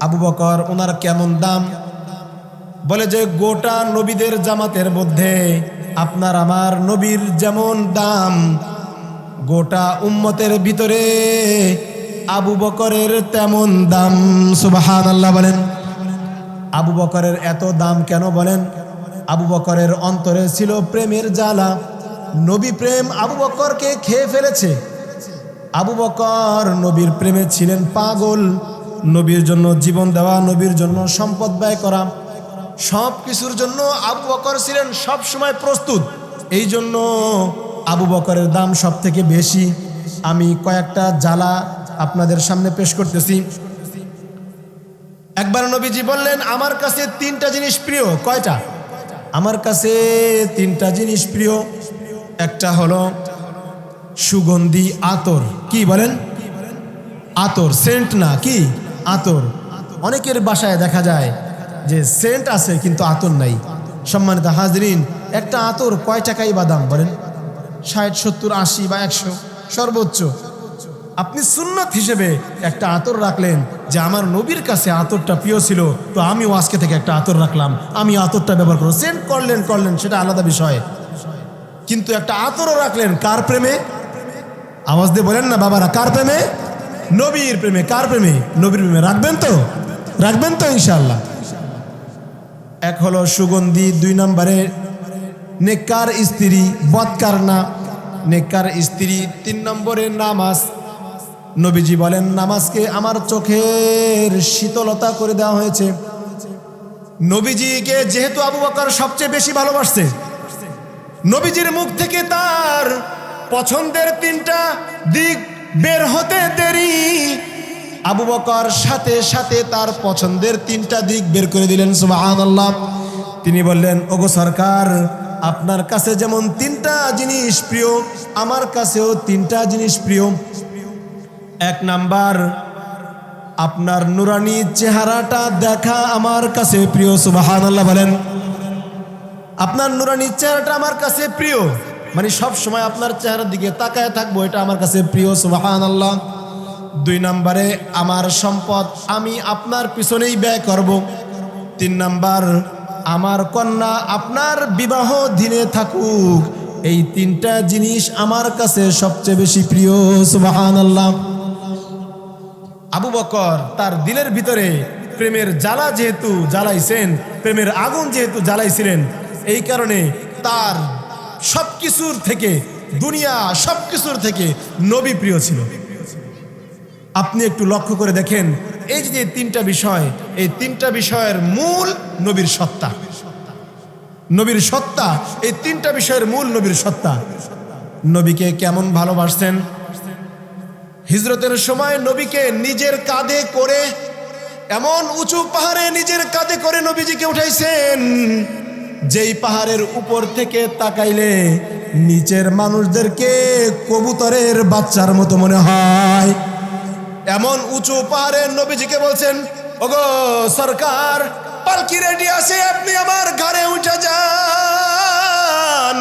আবু বকর ওনার কেমন দাম? বলে যে, গোটা নবীদের জামাতের মধ্যে আপনার আমার নবীর যেমন দাম, গোটা উম্মতের ভিতরে আবু বকরের তেমন দাম। সুবাহান আল্লাহ বলেন। আবু বকরের এত দাম কেন বলেন? আবু বকরের অন্তরে ছিল প্রেমের জ্বালা। নবী প্রেম আবু বকরকে খেয়ে ফেলেছে। আবু বকর নবীর প্রেমে ছিলেন পাগল। নবীর জন্য জীবন দেওয়া, নবীর জন্য সম্পদ ব্যয় করা। সব কিছুর জন্য আবু বকর ছিলেন সব সময় প্রস্তুত। এই জন্য আবু বকরের দাম সব থেকে বেশি। আমি কয়েকটা জ্বালা আপনাদের সামনে পেশ করতেছি। একবার নবীজি বললেন, আমার কাছে তিনটা জিনিস প্রিয়। কয়টা? আমার কাছে তিনটা জিনিস প্রিয়। একটা হলো সুগন্ধি আতর। কি বলেন? আতর, সেন্ট না, কি? আতর। অনেকের বাসায় দেখা যায় যে সেন্ট আছে কিন্তু আতর নাই। সম্মানিত হাজরিন, একটা আতর কয় টাকাই বা দাম বলেন? ষাট, সত্তর, আশি বা একশো? সর্বোচ্চ। আপনি সুন্নত হিসেবে একটা আতর রাখলেন যে আমার নবীর কাছে আতরটা প্রিয় ছিল, তো আমিও আজকে থেকে একটা আতর রাখলাম। আমি আতরটা ব্যবহার করব। সেন্ট করলেন করলেন, সেটা আলাদা বিষয়। কিন্তু একটা আতরও রাখলেন কার প্রেমে? আওয়াজ দিয়ে বলেন না বাবারা, কার প্রেমে? নবীর প্রেমে, কার প্রেমে? নবীর প্রেমে রাখবেন তো? রাখবেন তো ইনশাল্লাহ এক হলো সুগন্ধি, দুই নম্বরে নেককার স্ত্রী, বৎকার না। নেককার স্ত্রী, তিন নম্বরে নামাজ। নবীজি বলেন, নামাজকে আমার চোখের শীতলতা করে দেওয়া হয়েছে। নবীজিকে যেহেতু আবু বকর সবচেয়ে বেশি ভালোবাসছে, নবীজির মুখ থেকে তার পছন্দের তিনটা দিক বের হতে দেরি। আবু বকর সাথে সাথে তার পছন্দের তিনটা দিক বের করে দিলেন, সুবহানাল্লাহ। তিনি বললেন, ওগো সরকার, আপনার কাছে যেমন তিনটা জিনিস প্রিয়, আমার কাছেও তিনটা জিনিস প্রিয়। এক নাম্বার, আপনার নুরানি চেহারাটা দেখা আমার কাছে প্রিয়, সুবহানাল্লাহ বলেন। আপনার নুরানি চেহারাটা আমার কাছে প্রিয়। মানে সব সময় আপনার চেহারার দিকে তাকায় থাকব, এটা আমার কাছে প্রিয় সুবাহান আল্লাহ দুই নম্বরে, আমার সম্পদ আমি আপনার পিছনেই ব্যয় করব। তিন নাম্বার, আমার কন্যা আপনার বিবাহ দিনে থাকুক। এই তিনটা জিনিস আমার কাছে সবচেয়ে বেশি প্রিয় সুবাহান আল্লাহ আবু বকর তার দিলের ভিতরে প্রেমের জ্বালা যেহেতু জ্বালাইছেন, প্রেমের আগুন যেহেতু জ্বালাইছিলেন, এই কারণে তার সব কিছুর থেকে, দুনিয়া সব কিছুর থেকে নবী প্রিয় ছিল। আপনি একটু লক্ষ্য করে দেখেন, এই যে তিনটা বিষয়, এই তিনটা বিষয়ের মূল নবীর সত্তা। নবীর সত্তা, এই তিনটা বিষয়ের মূল নবীর সত্তা। নবীকে কেমন ভালোবাসছেন হিজরতের সময় নবীকে নিজের কাঁধে করে, এমন উঁচু পাহাড়ে নিজের কাঁধে করে নবীজিকে উঠাইছেন। যেই পাহাড়ের উপর থেকে তাকাইলে নিচের মানুষদেরকে কবুতরের বাচ্চার মতো মনে হয়। এমন উঁচু পাহাড়ের নবীজিকে বলছেন, ওগো সরকার, পালকি রেডি আছে, আপনি আমার ঘরে উঠে যান।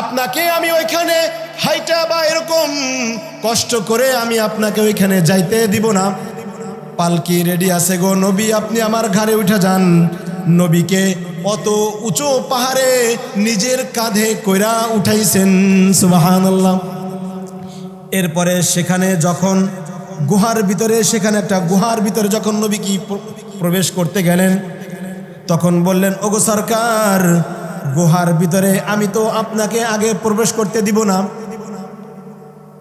আপনাকে আমি ওইখানে হাইটা বা এরকম কষ্ট করে আমি আপনাকে ওইখানে যাইতে দিব না। পালকি রেডি আছে গো নবী, আপনি আমার ঘরে উঠে যান। নবীকে অত উঁচু পাহাড়ে নিজের কাঁধে কইরা উঠাইছেন সুবাহান এরপরে সেখানে যখন গুহার ভিতরে, সেখানে একটা গুহার ভিতরে যখন নবী কি প্রবেশ করতে গেলেন, তখন বললেন, ওগো সরকার, গুহার ভিতরে আমি তো আপনাকে আগে প্রবেশ করতে দিব না।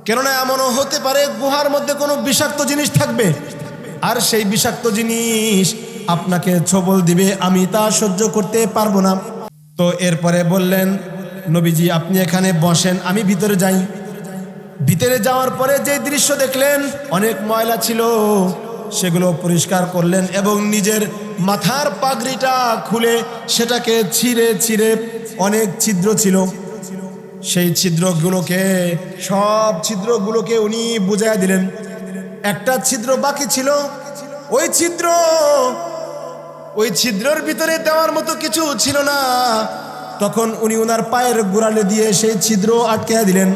কেননা এমনও হতে পারে গুহার মধ্যে কোনো বিষাক্ত জিনিস থাকবে। আর সেই বিষাক্ত জিনিস আপনাকে ছবল দিবে, আমি তা সহ্য করতে পারব না। তো এরপরে বললেন, নবীজি, আপনি এখানে বসেন, আমি ভিতরে যাই। ভিতরে যাওয়ার পরে যে দৃশ্য দেখলেন, অনেক ময়লা ছিল। সেগুলো পরিষ্কার করলেন এবং নিজের মাথার পাগড়িটা খুলে সেটাকে ছিঁড়ে ছিঁড়ে অনেক ছিদ্র ছিল। সেই ছিদ্রগুলোকে, সব ছিদ্রগুলোকে উনি বুঝাই দিলেন। একটা ছিদ্র বাকি ছিল, ওই ছিদ্র ওই ছিদ্রের ভিতরে দেওয়ার মতো কিছু ছিল না। তখন উনি ওনার পায়ের গোড়ালে দিয়ে সেই ছিদ্র আটকে দিলেন।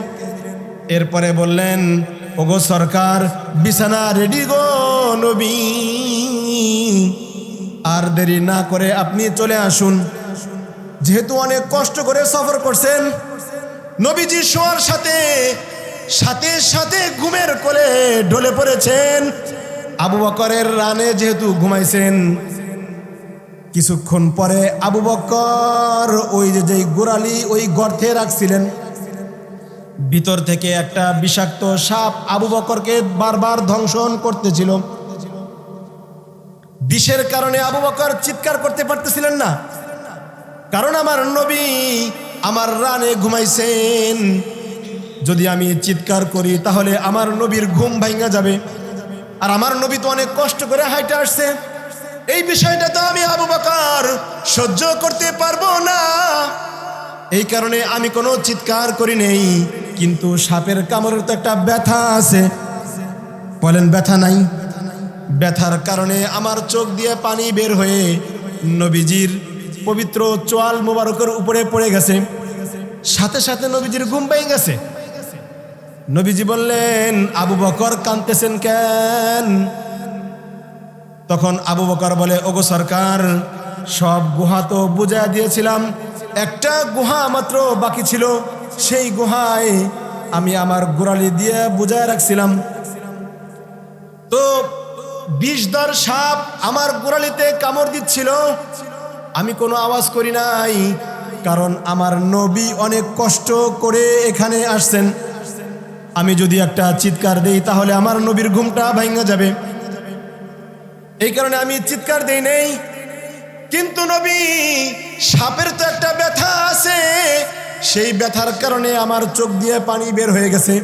এরপরে বললেন, ওগো সরকার, বিছানা রেডি গো নবী। আর দেরি না করে আপনি চলে আসুন। যেহেতু অনেক কষ্ট করে সফর করছেন, নবীজি শোয়ার সাথে সাথে সাথে ঘুমের কোলে ঢলে পড়েছেন। আবু বকরের রানে যেহেতু ঘুমাইছেন কিছুক্ষণ পরে আবু বকর ওই যে যেই গোড়ালি ওই গর্তে রাখছিলেন। ভিতর থেকে একটা বিষাক্ত সাপ আবু বকরকে বারবার ধ্বংসন করতেছিল। বিষের কারণে আবু বকর চিৎকার করতে পারতেছিলেন না। কারণ আমার নবী আমার রানে ঘুমাইছেন। যদি আমি চিৎকার করি তাহলে আমার নবীর ঘুম ভাঙা যাবে। আর আমার নবী তো অনেক কষ্ট করে হাইটে আসছে। এই বিষয়টা তো আমি আবু বকর সহ্য করতে পারব না। এই কারণে আমি কোনো চিৎকার করি নেই, কিন্তু সাপের কামড়ের তো একটা ব্যথা আছে। বলেন, ব্যথা নাই? ব্যথার কারণে আমার চোখ দিয়ে পানি বের হয়ে নবীজির পবিত্র চোয়াল মোবারকের উপরে পড়ে গেছে। সাথে সাথে নবীজির ঘুম পেয়ে গেছে। নবীজি বললেন, আবু বকর কাঁদতেছেন কেন? তখন আবু বকর বলে, ওগো সরকার, সব গুহা তো বুঝা দিয়েছিলাম। একটা গুহা মাত্র বাকি ছিল। সেই গুহায় আমি আমার গোড়ালি দিয়ে বুঝায় রাখছিলাম। তো বিষধর সাপ আমার গোড়ালিতে কামড় দিচ্ছিল। আমি কোনো আওয়াজ করি নাই, কারণ আমার নবী অনেক কষ্ট করে এখানে আসছেন। আমি যদি একটা চিৎকার দেই, তাহলে আমার নবীর ঘুমটা ভাঙা যাবে। এই কারণে আমি চিৎকার দেই নেই। কিন্তু নবী, সাপের তো একটা ব্যথা আছে। সেই ব্যথার কারণে আমার চোখ দিয়ে পানি বের হয়ে গেছে।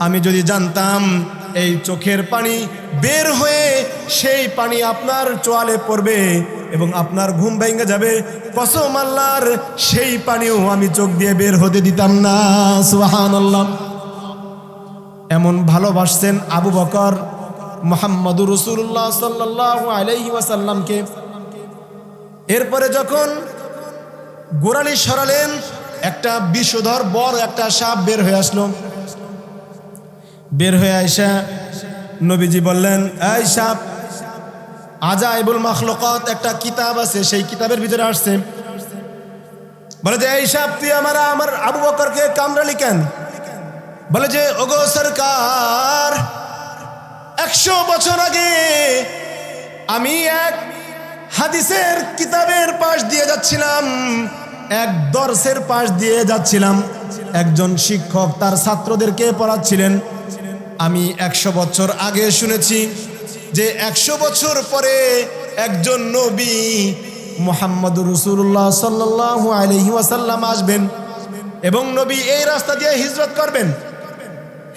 আমি যদি জানতাম, এই চোখের পানি বের হয়ে সেই পানি আপনার চোয়ালে পড়বে এবং আপনার ঘুম ভেঙে যাবে। কসম আল্লাহর, সেই পানিও আমি চোখ দিয়ে বের হতে দিতাম না। সুহান এমন ভালোবাসছেন আবু বকর মোহাম্মদুর রসুল্লাহ সাল্লাহ আলাইহি ওয়াসাল্লামকে। এরপরে যখন গোড়ালি সরালেন, একটা বিষধর বড় একটা সাপ বের হয়ে আসলো। বের হয়ে আইসা নবীজি বললেন, এই সাপ আজা আজাইবুল মখলকত, একটা কিতাব আছে, সেই কিতাবের ভিতরে আসছে। বলে যে, এই সাপ, তুই আমার আমার আবু বকরকে কামড়ালি কেন? বলে যে, ওগো সরকার একশো বছর আগে আমি এক হাদিসের কিতাবের পাশ দিয়ে যাচ্ছিলাম, এক দর্শের পাশ দিয়ে যাচ্ছিলাম। একজন শিক্ষক তার ছাত্রদেরকে পড়াচ্ছিলেন। আমি একশো বছর আগে শুনেছি যে একশো বছর পরে একজন নবী মোহাম্মদ রসুল্লাহ সাল্লাহ আলহি ওয়াসাল্লাম আসবেন এবং নবী এই রাস্তা দিয়ে হিজরত করবেন।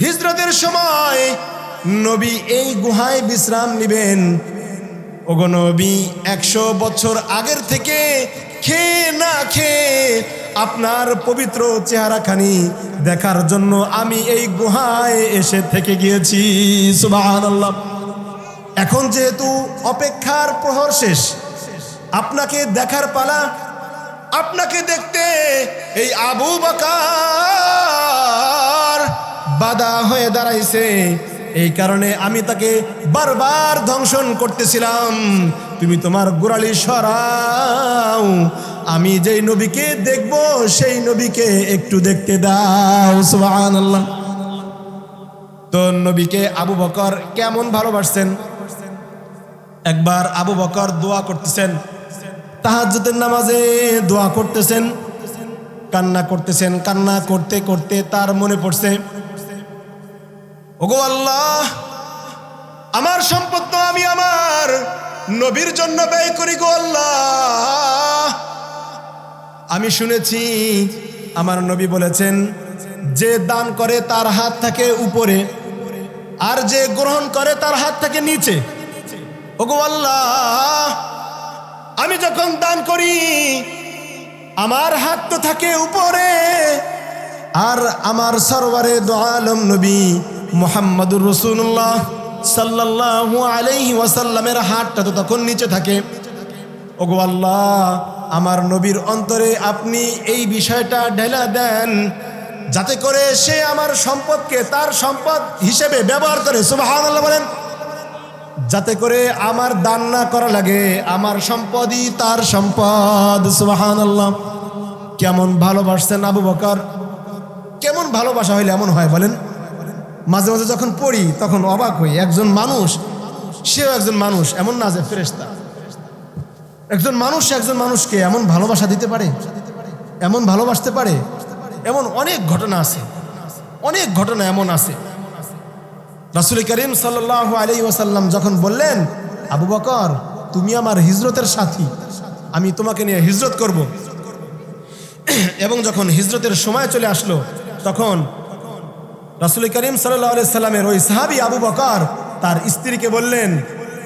হিজরতের সময় নবী এই গুহায় বিশ্রাম নেবেন। ওগো নবী, একশো বছর আগের থেকে খেয়ে না খেয়ে আপনার পবিত্র চেহারাখানি দেখার জন্য আমি এই গুহায় এসে থেকে গিয়েছি। সুবাহ এখন যেহেতু অপেক্ষার প্রহর শেষ, আপনাকে দেখার পালা, আপনাকে দেখতে এই আবু বাকার বাধা হয়ে দাঁড়াইছে। এই কারণে আমি তাকে বারবার ধ্বংসন করতেছিলাম। তুমি তোমার গোড়ালি সরাও। আমি যেই নবীকে দেখব, সেই নবীকে একটু দেখতে দাও। সুবহানাল্লাহ। তো নবীকে আবু বকর কেমন ভালোবাসছেন? একবার আবু বকর দোয়া করতেছেন। তাহাজ্জুদের নামাজে দোয়া করতেছেন। কান্না করতেছেন। কান্না করতে করতে তার মনে পড়ছে ওগো আল্লাহ, আমার সম্পদ তো আমি আমার নবীর জন্য ব্যয় করি গো আল্লাহ। আমি শুনেছি, আমার নবী বলেছেন, যে দান করে তার হাত থাকে উপরে, আর যে গ্রহণ করে তার হাত থাকে নিচে। ওগো আল্লাহ, আমি যখন দান করি, আমার হাত তো থাকে উপরে, আর আমার সরোয়ারে দোয়ালম নবী মোহাম্মদুর রসুল্লাহ সাল্লাল্লাহু আলাইহি ওয়াসাল্লামের হাতটা তো তখন নিচে থাকে। ওগো আল্লাহ, আমার নবীর অন্তরে আপনি এই বিষয়টা ঢেলা দেন, যাতে করে সে আমার সম্পদকে তার সম্পদ হিসেবে ব্যবহার করে। সুবহানাল্লাহ বলেন, যাতে করে আমার দান না করা লাগে, আমার সম্পদই তার সম্পদ। সুবাহান আল্লাহ কেমন ভালোবাসছেন আবু বকর? কেমন ভালোবাসা হইলে এমন হয় বলেন? মাঝে মাঝে যখন পড়ি, তখন অবাক হই, একজন মানুষ, সেও একজন মানুষ, এমন না যে ফেরেস্তা একজন মানুষ একজন মানুষকে এমন ভালোবাসা দিতে পারে, এমন ভালোবাসতে পারে, এমন অনেক ঘটনা আছে, অনেক ঘটনা এমন আছে। রাসুল করিম সাল্লাহ আলি ওসাল্লাম যখন বললেন, আবু বকর, তুমি আমার হিজরতের সাথী, আমি তোমাকে নিয়ে হিজরত করব। এবং যখন হিজরতের সময় চলে আসলো, তখন রাসুল করিম সাল্লাহ আলি সাল্লামের ওই সাহাবি আবু বকর তার স্ত্রীকে বললেন,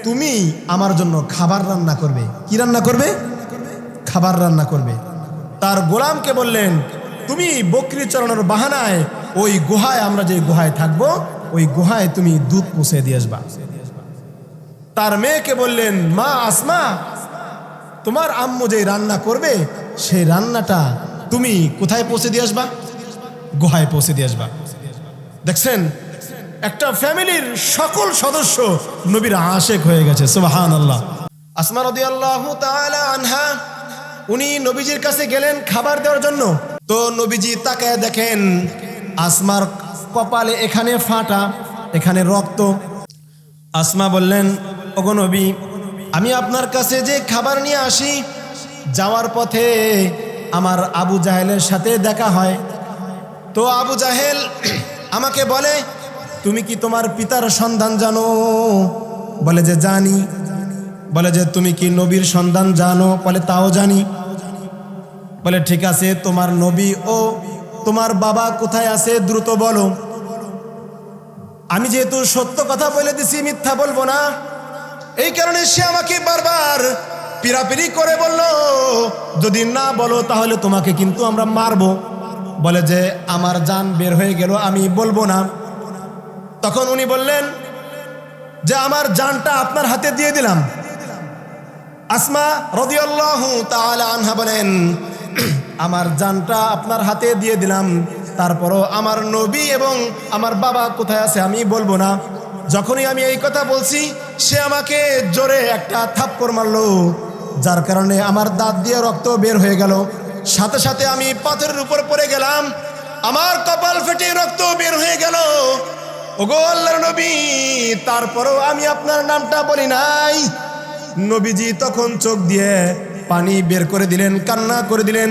তুমি আমার জন্য খাবার রান্না করবে। কি রান্না করবে? খাবার রান্না করবে। তার গোলামকে বললেন, তুমি বকরি চড়ানোর বাহানায় ওই গুহায় আমরা যে গুহায় থাকব, ওই গুহায় তুমি দুধ পৌঁছে দিয়ে আসবা। তার মেয়েকে বললেন, মা আসমা, তোমার আম্মু যে রান্না করবে, সেই রান্নাটা তুমি কোথায় পৌঁছে দিয়ে আসবা? গুহায় পৌঁছে দিয়ে আসবা। দেখছেন, একটা ফ্যামিলির সকল সদস্য নবীর আশেক হয়ে গেছে সুবাহান আল্লাহ আসমা রদি আল্লাহ আনহা, উনি নবীজির কাছে গেলেন খাবার দেওয়ার জন্য। তো নবীজি তাকে দেখেন, আসমার কপালে এখানে ফাটা, এখানে রক্ত। আসমা বললেন, ওগো নবী, আমি আপনার কাছে যে খাবার নিয়ে আসি, যাওয়ার পথে আমার আবু জাহেলের সাথে দেখা হয়। তো আবু জাহেল আমাকে বলে, তুমি কি তোমার পিতার সন্ধান জানো? বলে যে, জানি। বলে যে, তুমি কি নবীর সন্ধান জানো? বলে, তাও জানি। বলে, ঠিক আছে, তোমার নবী ও তোমার বাবা কোথায় আছে দ্রুত বলো। আমি যেহেতু সত্য কথা বলে দিছি, মিথ্যা বলব না। এই কারণে সে আমাকে বারবার পিরাপিরি করে বলল, যদি না বলো, তাহলে তোমাকে কিন্তু আমরা মারবো। বলে যে, আমার যান বের হয়ে গেল, আমি বলব না। তখন উনি বললেন, যে, আমার জানটা আপনার হাতে দিয়ে দিলাম। আসমা রদিয়াল্লাহু তাআলা আনহা বলেন, আমার জানটা আপনার হাতে দিয়ে দিলাম, তারপরও আমার নবী এবং আমার বাবা কোথায় আছে আমি বলব না। যখনই আমি এই কথা বলছি, সে আমাকে জোরে একটা থাপ্পড় মারলো, যার কারণে আমার দাঁত দিয়ে রক্ত বের হয়ে গেল। সাথে সাথে আমি পাথরের উপর পড়ে গেলাম। আমার কপাল ফেটে রক্ত বের হয়ে গেল। ওগো আল্লাহর নবী, তারপরও আমি আপনার নামটা বলি নাই। নবীজি তখন চোখ দিয়ে পানি বের করে দিলেন, কান্না করে দিলেন।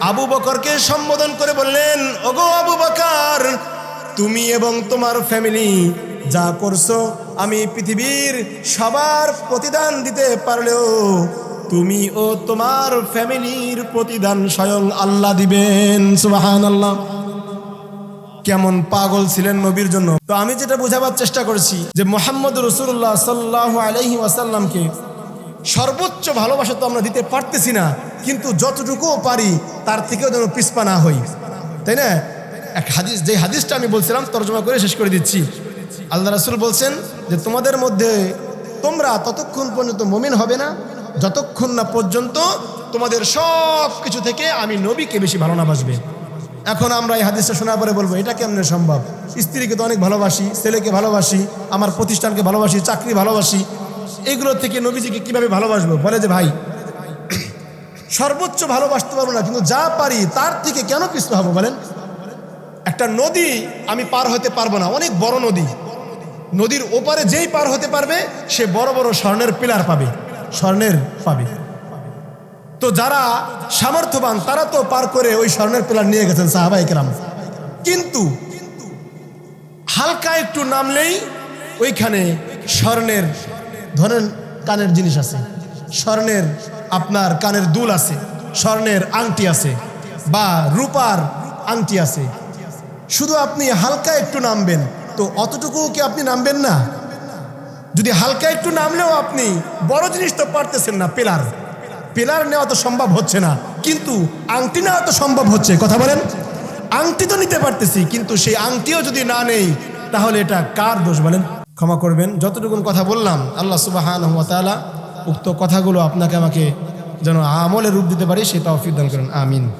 আবু বকরকে সম্বোধন করে বললেন, ওগো আবু বকর, তুমি এবং তোমার ফ্যামিলি যা করছ, আমি পৃথিবীর সবার প্রতিদান দিতে পারলেও তুমি ও তোমার ফ্যামিলির প্রতিদান স্বয়ং আল্লাহ দিবেন সুবাহান আল্লাহ কেমন পাগল ছিলেন নবীর জন্য। তো আমি যেটা বোঝাবার চেষ্টা করছি যে মোহাম্মদ রসুল্লাহ সাল্লাহ আলহি ওয়াসাল্লামকে সর্বোচ্চ ভালোবাসা তো আমরা দিতে পারতেছি না, কিন্তু যতটুকুও পারি তার থেকেও যেন পিসপা না হই। তাই না? এক হাদিস যে হাদিসটা আমি বলছিলাম, তর্জমা করে শেষ করে দিচ্ছি। আল্লাহ রাসুল বলছেন যে, তোমাদের মধ্যে তোমরা ততক্ষণ পর্যন্ত মমিন হবে না যতক্ষণ না পর্যন্ত তোমাদের সব কিছু থেকে আমি নবীকে বেশি ভালো না বাসবে। এখন আমরা এই হাদিসটা শোনার পরে বলব, এটা কেমনে সম্ভব? স্ত্রীকে তো অনেক ভালোবাসি, ছেলেকে ভালোবাসি, আমার প্রতিষ্ঠানকে ভালোবাসি, চাকরি ভালোবাসি। এগুলো থেকে নবীজিকে কীভাবে ভালোবাসবো? বলে যে, ভাই, সর্বোচ্চ ভালোবাসতে পারব না, কিন্তু যা পারি তার থেকে কেন পিছু হব? বলেন। একটা নদী আমি পার হতে পারব না, অনেক বড় নদী। নদীর ওপারে যেই পার হতে পারবে, সে বড় বড় স্বর্ণের পিলার পাবে। স্বর্ণের পাবে। তো যারা সামর্থ্যবান, তারা তো পার করে ওই স্বর্ণের পিলার নিয়ে গেছেন সাহাবাই কেরাম। কিন্তু হালকা একটু নামলেই ওইখানে স্বর্ণের ধরেন কানের জিনিস আছে। স্বর্ণের আপনার কানের দুল আছে, স্বর্ণের আংটি আছে বা রূপার আংটি আছে। শুধু আপনি হালকা একটু নামবেন, তো অতটুকু কি আপনি নামবেন না? যদি হালকা একটু নামলেও আপনি বড় জিনিস তো পারতেছেন না, পিলার। পিলার নেওয়া তো সম্ভব হচ্ছে না, কিন্তু আংটি নেওয়া তো সম্ভব হচ্ছে, কথা বলেন? আংটি তো নিতে পারতেছি, কিন্তু সেই আংটিও যদি না নেই, তাহলে এটা কার দোষ বলেন? ক্ষমা করবেন, যতটুকুন কথা বললাম, আল্লাহ সুবাহান উক্ত কথাগুলো আপনাকে আমাকে যেন আমলে রূপ দিতে পারি সেটা অফিদান করেন, আমিন।